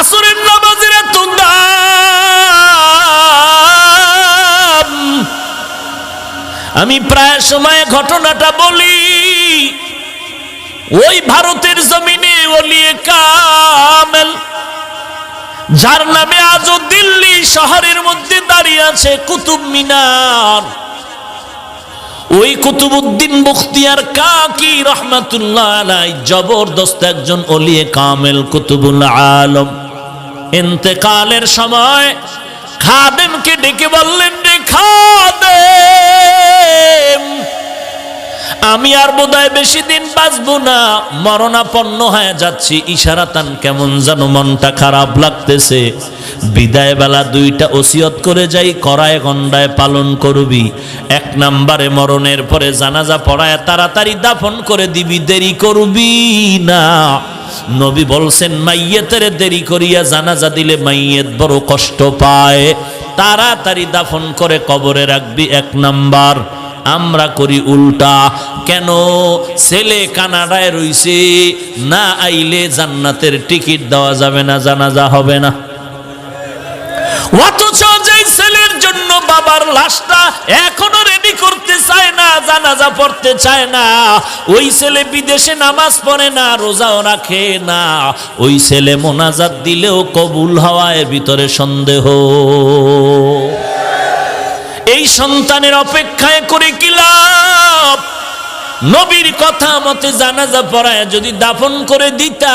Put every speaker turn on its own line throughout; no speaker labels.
আসরের নামাজের এত আমি প্রায় সময় ঘটনাটা বলি। ওই ভারতের জমিনে ওলিয়ে কামেল, যার নামে আজও দিল্লি শহরের মধ্যে দাঁড়িয়ে আছে কুতুব মিনার। ওই কুতুবুদ্দিন মুখতিয়ার কাকি রহমাতুল্লাহ জবরদস্ত একজন অলিয়ে কামেল, কুতুবুল আলম। ইন্তেকালের সময় খাদেমকে ডেকে বললেন, রে খাদেম, আমি আর বোধহয় বেশি দিন বাঁচবো না। মরণাপন্ন হয়ে যাচ্ছি। ইশারাতান, কেমন যেন মনটা খারাপ লাগতেছে। বিদায় বেলা দুইটা ওসিয়ত করে যাই করায় গন্ডায় পালন করবি। এক নাম্বারে মরণের পরে জানাজা পড়ায় তাড়াতাড়ি দাফন করে দিবি, দেরি করবি না। নবী বলছেন, মাইয়েতের দেরি করিয়া জানাজা দিলে মাইয়েত বড় কষ্ট পায়। তাড়াতাড়ি দাফন করে কবরে রাখবি এক নাম্বার। আমরা করি উল্টা। কেন? ছেলে কানাডায় রইছে, না আইলে জান্নাতের টিকিট দেওয়া যাবে না, জানাজা হবে না। অথচ বাবার লাশটা এখনও রেডি করতে চায় না, জানাজা পড়তে চায় না। ওই ছেলে বিদেশে নামাজ পড়ে না, রোজাও রাখে না। ওই ছেলে মোনাজাত দিলেও কবুল হওয়ায় ভিতরে সন্দেহ। এই সন্তানের অপেক্ষায় করে কি লাভ? নবীর কথা মতে জানাজা পড়ায় যদি দাফন করে দিতা,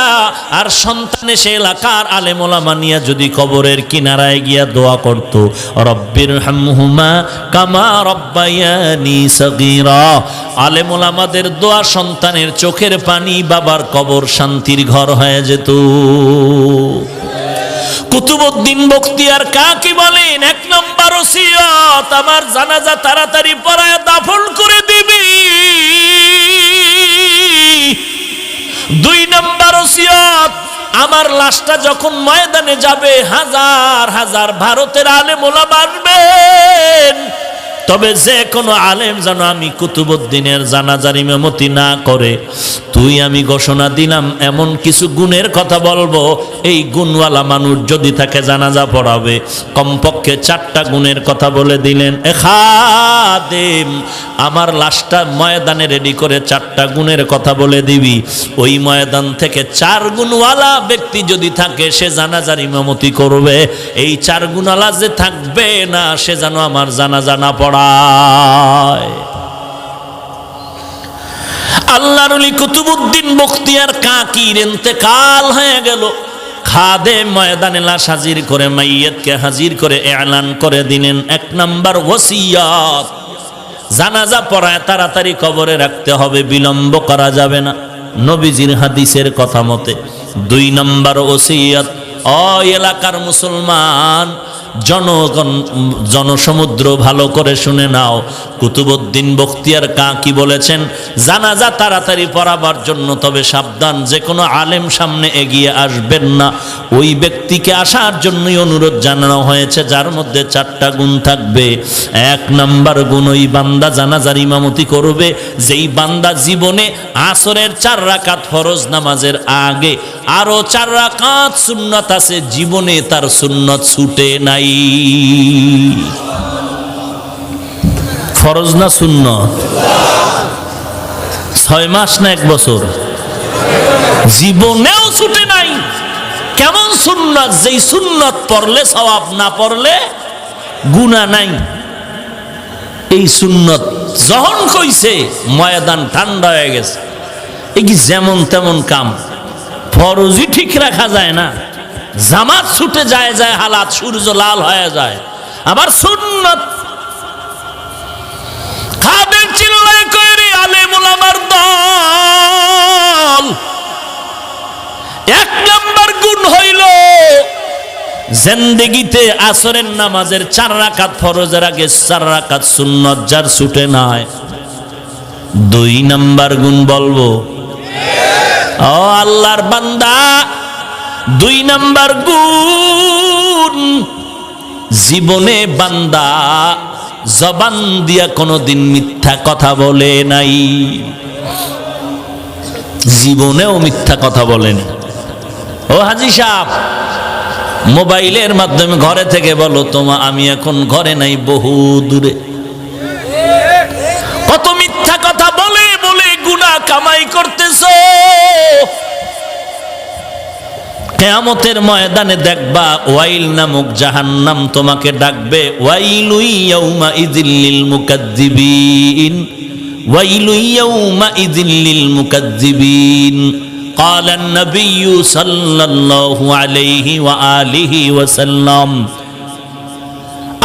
আর সন্তানে সে এলাকার আলেমোলা মানিয়া যদি কবরের কিনারায় গিয়া দোয়া করত, রব্বির হামহুমা কামা রব্বায়ানি সগীরা। আলেমোলামাদের দোয়া সন্তানের চোখের পানি বাবার কবর শান্তির ঘর হয়ে যেত। কুতুবুদ্দিন বখতিয়ার কাকে বলেন? এক নম্বর ওসিয়ত আমার জানাজা তাড়াতাড়ি পড়ায় দাফন করে দিবি। দুই নম্বর ওসিয়ত আমার লাশটা যখন ময়দানে যাবে, হাজার হাজার ভারতের আলেম ওলামা আসবেন তবে যে কোনো আলেম যেন আমি কুতুবুদ্দিনের জানাজার ইমামতি না করে তুই আমি ঘোষণা দিলাম, এমন কিছু গুণের কথা বলব। এই গুণওয়ালা মানুষ যদি তাকে জানাজা পড়াবে, কমপক্ষে চারটা গুণের কথা বলে দিলেন। এ খাদেম, আমার লাশটা ময়দানে রেডি করে চারটা গুণের কথা বলে দিবি। ওই ময়দান থেকে চার গুণওয়ালা ব্যক্তি যদি থাকে, সে জানাজার ইমামতি করবে। এই চার গুণওয়ালা যে থাকবে না, সে যেন আমার জানাজা না পড়ায়। আল্লাহর কুতুবুদ্দিন মুখতিয়ার কাকির ইন্তেকাল হয়ে গেল। খাদে ময়দানে লাশ হাজির করে মাইয়াতকে হাজির করে এলান করে দিলেন। এক নাম্বার ওসিয়াত। জানাজা পড়ায় তাড়াতাড়ি কবরে রাখতে হবে, বিলম্ব করা যাবে না। নবীজির হাদিসের কথা মতে দুই নম্বর ওসিয়াত অ এলাকার মুসলমান, জনগণ, জনসমুদ্র ভালো করে শুনে নাও। কুতুবুদ্দিন বখতিয়ার কা কি বলেছেন? জানাজা তাড়াতাড়ি পড়াবার জন্য তবে সাবধান যে কোনো আলেম সামনে এগিয়ে আসবেন না। ওই ব্যক্তিকে আসার জন্যই অনুরোধ জানানো হয়েছে, যার মধ্যে চারটা গুণ থাকবে। এক নাম্বার গুণ, ওই বান্দা জানাজার ইমামতি করবে। যেই বান্দা জীবনে আসরের চার রাকাত ফরজ নামাজের আগে আরও চার রাকাত সুন্নত আছে, জীবনে তার সুন্নত ছুটে নাই। ফরজ না সুন্নত? ছয় মাস না এক বছর? জীবনেও ছুটে নাই। কেমন সুন্নত? যেই সুন্নত পড়লে সবাব না পড়লে গুণা নাই। এই সুন্নত যখন কইছে, ময়দান ঠান্ডা হয়ে গেছে। এই কি যেমন তেমন কাম? ফরজই ঠিক রাখা যায় না। জামাত ছুটে যায় যায়, হালাত সূর্য লাল হয়ে যায়। আবার সুন্নত। খাদের চিল্লায় কইরে আলেম ওলামার দল। এক নাম্বার গুণ হইল, জেন্দেগিতে আসরের নামাজের চার রাকাত ফরজের আগে চার রাকাত সুন্নত যার ছুটে নাই। দুই নাম্বার গুণ বলব ও আল্লাহর বান্দা, দুই নাম্বার গুণ, জীবনে বান্দা জবান দিয়া কোনোদিন মিথ্যা কথা বলে নাই। জীবনেও মিথ্যা কথা বলেন ও হাজি সাহ মোবাইলের মাধ্যমে ঘরে থেকে বলো, তোমা আমি এখন ঘরে নাই, বহু দূরে। কেয়ামতের ময়দানে দেখবা ওয়াইল নামক জাহান্নাম তোমাকে ডাকবে ওয়াইলু ইয়াউমা ইযিল্লিল মুকাজ্জিবিন ওয়াইলু ইয়াউমা ইযিল্লিল মুকাজ্জিবিন قال النبي صلى الله عليه وآله وسلم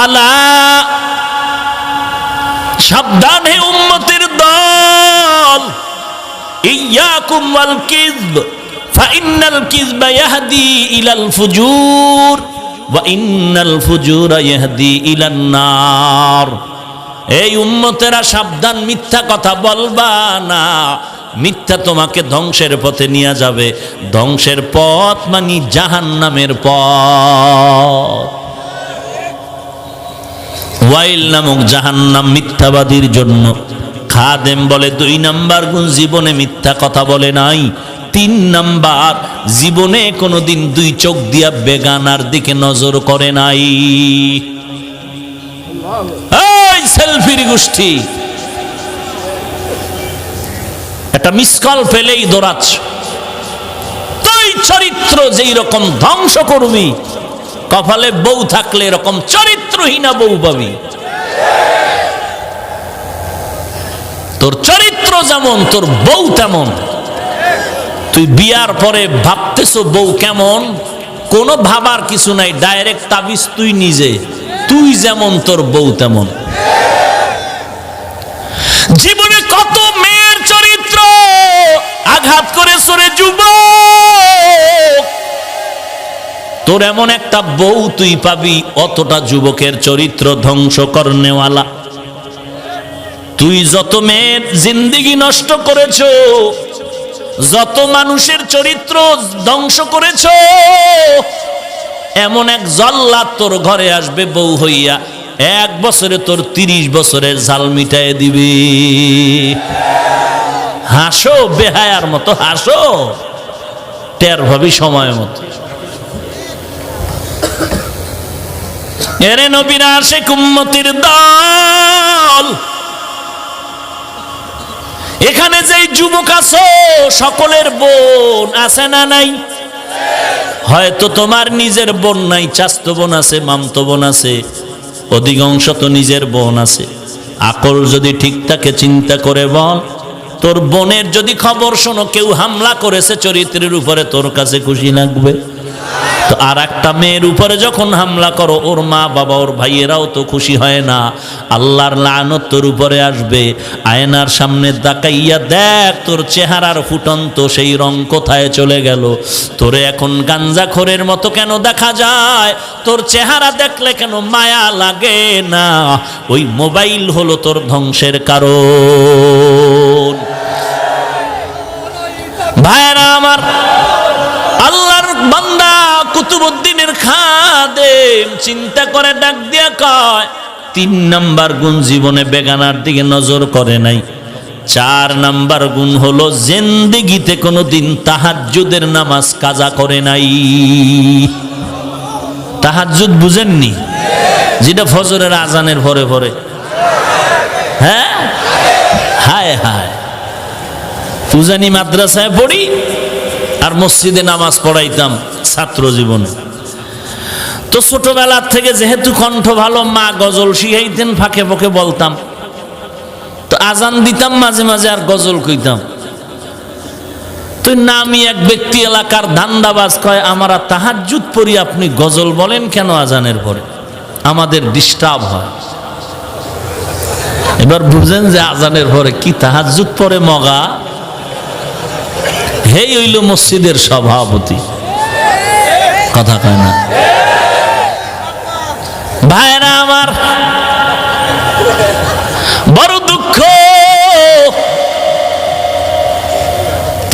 আলা সাবধান হে উম্মতের দল ইয়াকুম ওয়াল কিযব ফাইন্নাল কিযবা ইয়াহদি ইলাল ফুজুর, ওয়া ইন্নাল ফুজুরা ইয়াহদি ইলান নার। এই উম্মতেরা সাবধান, মিথ্যা কথা বলবা না। মিথ্যা তোমাকে ধ্বংসের পথে নিয়ে যাবে। ধ্বংসের পথ মানে জাহান নামের পথ। ওয়াইল নামক জাহান্নাম মিথ্যাবাদীর জন্য। খাদেম বলে, দুই নাম্বার গুণ জীবনে মিথ্যা কথা বলে নাই। তিন নাম্বার, জীবনে কোনোদিন দুই চোখ দিয়া বেগানার দিকে নজর করে নাই। সেলফির গোষ্ঠী। একটা মিস কল পেলেই দৌড়াচ্ছ। তুই চরিত্র যেই রকম ধ্বংস করবি, কপালে বউ থাকলে এরকম চরিত্রহীনা বউ পাবি। তোর চরিত্র যেমন, তোর বউ তেমন। তুই বিয়ার পরে ভাবতেছ বউ কেমন? কোনো ভাবার কিছু নাই ডাইরেক্ট তাবিজ তুই নিজে। তুই যেমন, তোর বউ তেমন। জীবনে কত মেয়ের চরিত্র? আঘাত করে সরে যুবক। তোর এমন একটা বউ তুই পাবি, অতটা যুবকের চরিত্র ধ্বংস করনেওয়ালা। তুই যত মেয়ের জিন্দিগি নষ্ট করেছ যত মানুষের চরিত্র ধ্বংস করেছ, এমন এক জল্লা তোর ঘরে আসবে বউ হইয়া। এক বছরে তোর তিরিশ বছরের জাল মিটায় দিবি। হাসো, বেহায়ার মতো হাসো। টের ভাবি সময় মতো। এরে নবীরা আসে কুম্মতির দল এখানে যেই যুবক আছো, সকলের বোন আছে না নাই? হয়তো তোমার নিজের বোন নাই, চাস্ত বোন আছে, মামত বোন আছে, অধিকাংশ তো নিজের বোন আছে। আকল যদি ঠিক থাকে, চিন্তা করে বল, তোর বোনের যদি খবর শোনো, কেউ হামলা করেছে চরিত্রের উপরে, তোর কাছে খুশি লাগবে? তো আর একটা মেয়ের উপরে যখন হামলা করো, ওর মা বাবা, ওর ভাইয়েরাও তো খুশি হয় না। আল্লাহর লানত তোর উপরে আসবে। আয়নার সামনে তাকাইয়া দেখ, তোর চেহারার ফুটন্ত সেই রং কোথায় চলে গেল। তোরে এখন গাঞ্জাখোরের মতো কেন দেখা যায়? তোর চেহারা দেখলে কেন মায়া লাগে না? ওই মোবাইল হলো তোর ধ্বংসের কারণ। চিন্তা করে ডাক দিয়া কয়, তিন নাম্বার গুণ জীবনে বেগানার দিকে নজর করে নাই। চার নাম্বার গুণ হলো জেন্দিগিতে কোনো দিন তাহাজ্জুদের নামাজ কাজা করে নাই। তাহাজ্জুদ বুঝেননি? যেটা ফজরের আজানের ভরে ভরে। হ্যাঁ? হায় হায়। পূজানি মাদ্রাসায় পড়ি আর মসজিদে নামাজ পড়াইতাম ছাত্র জীবনে। তো ছোটবেলার থেকে যেহেতু কণ্ঠ ভালো, মা গজল শিখাইতেন ফাঁকে ফাঁকে বলতাম। তো আজান দিতাম, মাঝে মাঝে আর গজল কইতাম। তো নামি এক ব্যক্তি এলাকার ধান্দাবাজ কয়, আমার তাহার তাহাজুত পড়ি, আপনি গজল বলেন কেন আজানের পরে? আমাদের ডিস্টার্ব হয়। এবার বুঝেন যে আজানের পরে কি তাহার তাহাজুত পরে মগা? হেই হইল মসজিদের সভাপতি। কথা কয় না। ভাইরা আমার, বড় দুঃখ।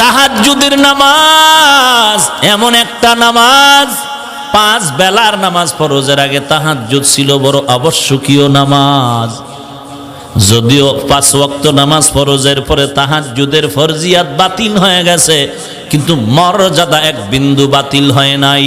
তাহাজ্জুদের নামাজ, এমন একটা নামাজ, পাঁচ বেলার নামাজ ফরজের আগে তাহাজ্জুদ ছিল বড় আবশ্যকীয় নামাজ। যদিও পাঁচ ওয়াক্ত নামাজ ফরজের পরে তাহাজ্জুদের ফরজিয়াত বাতিল হয়ে গেছে, কিন্তু মর্যাদা এক বিন্দু বাতিল হয় নাই।